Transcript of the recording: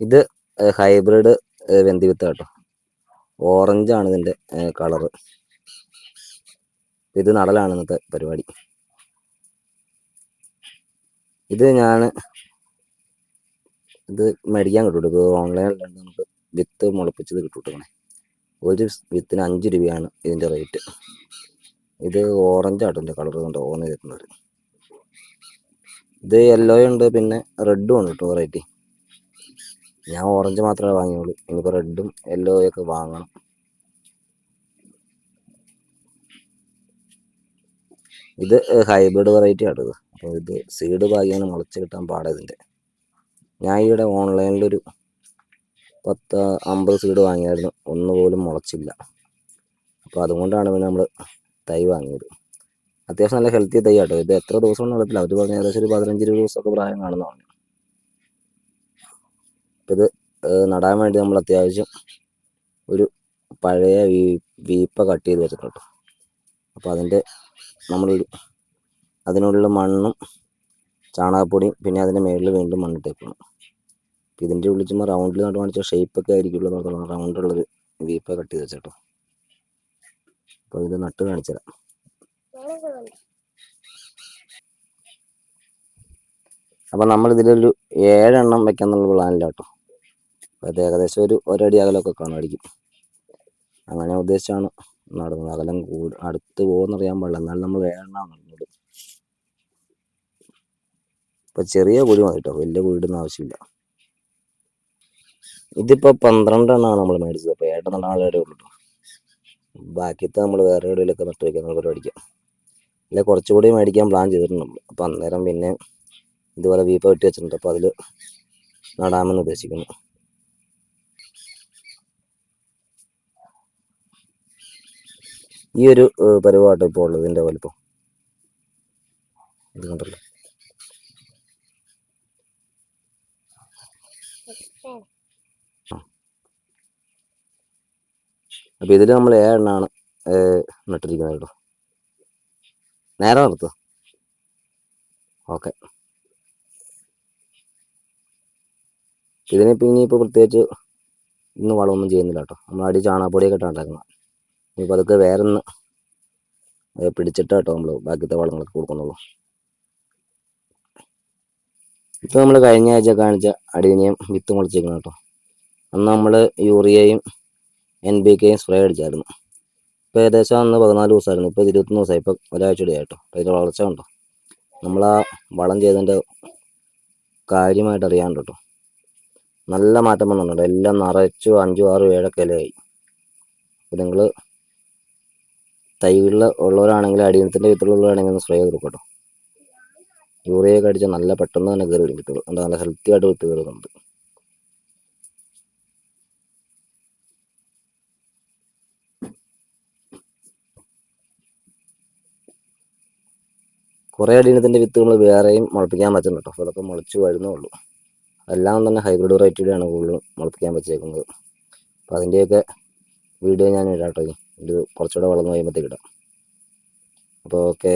ഇത് ഹൈബ്രിഡ് വെന്തി വിത്ത് കേട്ടോ ആണ് ഇതിന്റെ കളറ് ഇത് നടലാണ് ഇന്നത്തെ പരിപാടി. ഇത് ഞാൻ ഇത് മേടിക്കാൻ കിട്ടും ഇത് ഓൺലൈനിലുണ്ട് നമുക്ക് വിത്ത് മുളപ്പിച്ചത് കിട്ടും ഒരു വിത്തിന് അഞ്ച് രൂപയാണ് ഇതിന്റെ റേറ്റ് ഇത് ഓറഞ്ച് ആട്ടോ ഇതിന്റെ കളർ കൊണ്ട് ഓർന്ന് കിട്ടുന്നത് ഇത് യെല്ലോ ഉണ്ട് പിന്നെ റെഡും ഉണ്ട് കേട്ടോ വെറൈറ്റി ഞാൻ ഓറഞ്ച് മാത്രമേ വാങ്ങിയുള്ളൂ. ഇനിയിപ്പോൾ റെഡും യെല്ലോയും ഒക്കെ വാങ്ങണം. ഇത് ഹൈബ്രിഡ് വെറൈറ്റി ആണ് ഇത്. അപ്പോൾ ഇത് സീഡ് ഭാഗ്യാണ് മുളച്ച് കിട്ടാൻ പാടാ ഇതിന്റെ. ഞാൻ ഇവിടെ ഓൺലൈനിലൊരു പത്ത് അമ്പത് സീഡ് വാങ്ങിയായിരുന്നു. ഒന്ന് പോലും മുളച്ചില്ല. അപ്പോൾ അതുകൊണ്ടാണ് പിന്നെ നമ്മൾ തൈ വാങ്ങിയത്. അത്യാവശ്യം നല്ല ഹെൽത്തി തൈ ആട്ടോ. ഇത് എത്ര ദിവസം ഒന്നും നടത്തില്ല. അവർ പറഞ്ഞ ഏകദേശം ഒരു പതിനഞ്ച് ഇരുപത് ദിവസമൊക്കെ പ്രായം കാണുന്നതാണ്. ഇത് നടാൻ വേണ്ടി നമ്മൾ അത്യാവശ്യം ഒരു പഴയ വീ വീപ്പ കട്ട് ചെയ്ത് വെച്ചിട്ടുണ്ട്. അപ്പോൾ അതിന്റെ നമ്മൾ അതിനുള്ള മണ്ണും ചാണകപ്പൊടിയും പിന്നെ അതിന്റെ മേളിൽ വീണ്ടും മണ്ണിട്ടേക്കണം. അപ്പോൾ ഇതിന്റെ ഉള്ളിൽ ചുമ്മാ റൗണ്ടിൽ നട്ട് കാണിച്ച ഷേപ്പൊക്കെ എന്ന് പറഞ്ഞാൽ റൗണ്ടുള്ളൊരു വീപ്പ കട്ട് ചെയ്ത് വെച്ചേട്ടോ അപ്പോൾ ഇത് നട്ട് കാണിച്ചു തരാം. അപ്പം നമ്മളിതിലൊരു ഏഴെണ്ണം വെക്കാന്നുള്ള പ്ലാനില്ല കേട്ടോ അത് ഏകദേശം ഒരു ഒരടി അകലമൊക്കെ കാണുമായിരിക്കും. അങ്ങനെ ഉദ്ദേശിച്ചാണ് നടന്നത്. അകലം കൂടു അടുത്ത് പോകുന്നറിയാൻ പാടില്ല. എന്നാലും നമ്മൾ വേണം നടന്നത് ഇപ്പൊ ചെറിയ കുഴി മതി കേട്ടോ വലിയ കുഴിയിടുന്ന ആവശ്യമില്ല. ഇതിപ്പോ പന്ത്രണ്ടെണ്ണമാണ് നമ്മൾ മേടിച്ചത്. അപ്പൊ ഏട്ടെണ്ണം ആളെ ഉള്ളൂ ബാക്കിത്തെ നമ്മൾ വേറെ എവിടെയെങ്കിലൊക്കെ നട്ട് നമുക്ക് പരിപാടിക്കാം അല്ലെ കുറച്ചുകൂടി മേടിക്കാൻ പ്ലാൻ ചെയ്തിട്ടുണ്ട് നമ്മൾ അപ്പം അന്നേരം പിന്നെ ഇതുപോലെ വീപ്പ വെട്ടി വെച്ചിട്ടുണ്ട്. അപ്പോൾ അതിൽ നടാമെന്ന് ഉദ്ദേശിക്കുന്നു. ഈ ഒരു പരിപാടി ഇപ്പോൾ ഉള്ളത് ഇതിന്റെ വലിപ്പം. ഇത് കണ്ടല്ലോ അപ്പോൾ ഇതിൽ നമ്മൾ ഏ ഏഴെണ്ണാണ് നട്ടിരിക്കുന്നത് കേട്ടോ. നേരെ നിർത്തുക ഓക്കെ. ഇതിനിപ്പോൾ ഇനിയിപ്പോൾ പ്രത്യേകിച്ച് ഇന്ന് വളമൊന്നും ചെയ്യുന്നില്ല കേട്ടോ. നമ്മൾ അടി ചാണകപ്പൊടിയൊക്കെ ഇട്ടാണ്ടാക്കുന്നത്. ഇനിയിപ്പോൾ അതൊക്കെ വേറെ ഒന്ന് പിടിച്ചിട്ട് കേട്ടോ നമ്മൾ ബാക്കിത്തെ വളങ്ങളൊക്കെ കൊടുക്കുന്നുള്ളൂ. ഇപ്പോൾ നമ്മൾ കഴിഞ്ഞ ആഴ്ച കാണിച്ച അടിനിയം വിത്ത് മുളച്ചിരിക്കണം കേട്ടോ. അന്ന് നമ്മൾ യൂറിയയും എൻ ബി കെയും സ്പ്രേ അടിച്ചായിരുന്നു. ഇപ്പോൾ ഏകദേശം അന്ന് പതിനാല് ദിവസമായിരുന്നു ഇപ്പോൾ ഇരുപത്തൊന്ന് ദിവസമായി ഇപ്പോൾ ഒരാഴ്ച ആയിട്ടോ കേട്ടോ. അതിന്റെ വളർച്ച ഉണ്ടോ നമ്മൾ ആ വളം ചെയ്തതിന്റെ കാര്യമായിട്ട് അറിയാണ്ട് നല്ല മാറ്റം വന്നിട്ടുണ്ട്. എല്ലാം നിറച്ചു അഞ്ചും ആറും ഏഴൊക്കെ ഇലയായി അപ്പോൾ നിങ്ങൾ തൈകളിൽ ഉള്ളവരാണെങ്കിൽ അടിയനത്തിന്റെ വിത്തുള്ളവരാണെങ്കിൽ ഒന്ന് സ്പ്രേ ചെയ്ത് കൊടുക്കട്ടോ യൂറിയൊക്കെ അടിച്ചാൽ നല്ല പെട്ടെന്ന് തന്നെ കയറി വരും കിട്ടുള്ളൂ. എന്താ നല്ല ഹെൽത്തി ആയിട്ട് വിത്ത് കയറുന്നുണ്ട് കുറേ അടിയനത്തിന്റെ വിത്ത് നമ്മൾ വേറെയും മുളപ്പിക്കാൻ പറ്റുന്നുണ്ട് കേട്ടോ അതൊക്കെ മുളച്ച് വരുന്നേ ഉള്ളൂ. എല്ലാം തന്നെ ഹൈബ്രിഡ് വെറൈറ്റിയുടെയാണ് കൂടുതലും മുളപ്പിക്കാൻ പറ്റിയേക്കുന്നത്. അപ്പോൾ അതിന്റെയൊക്കെ വീഡിയോ ഞാൻ ഇടാം കേട്ടോ ഇത് കുറച്ചുകൂടെ വളർന്നു കഴിയുമ്പോഴത്തേക്കിടാം അപ്പോൾ ഓക്കെ.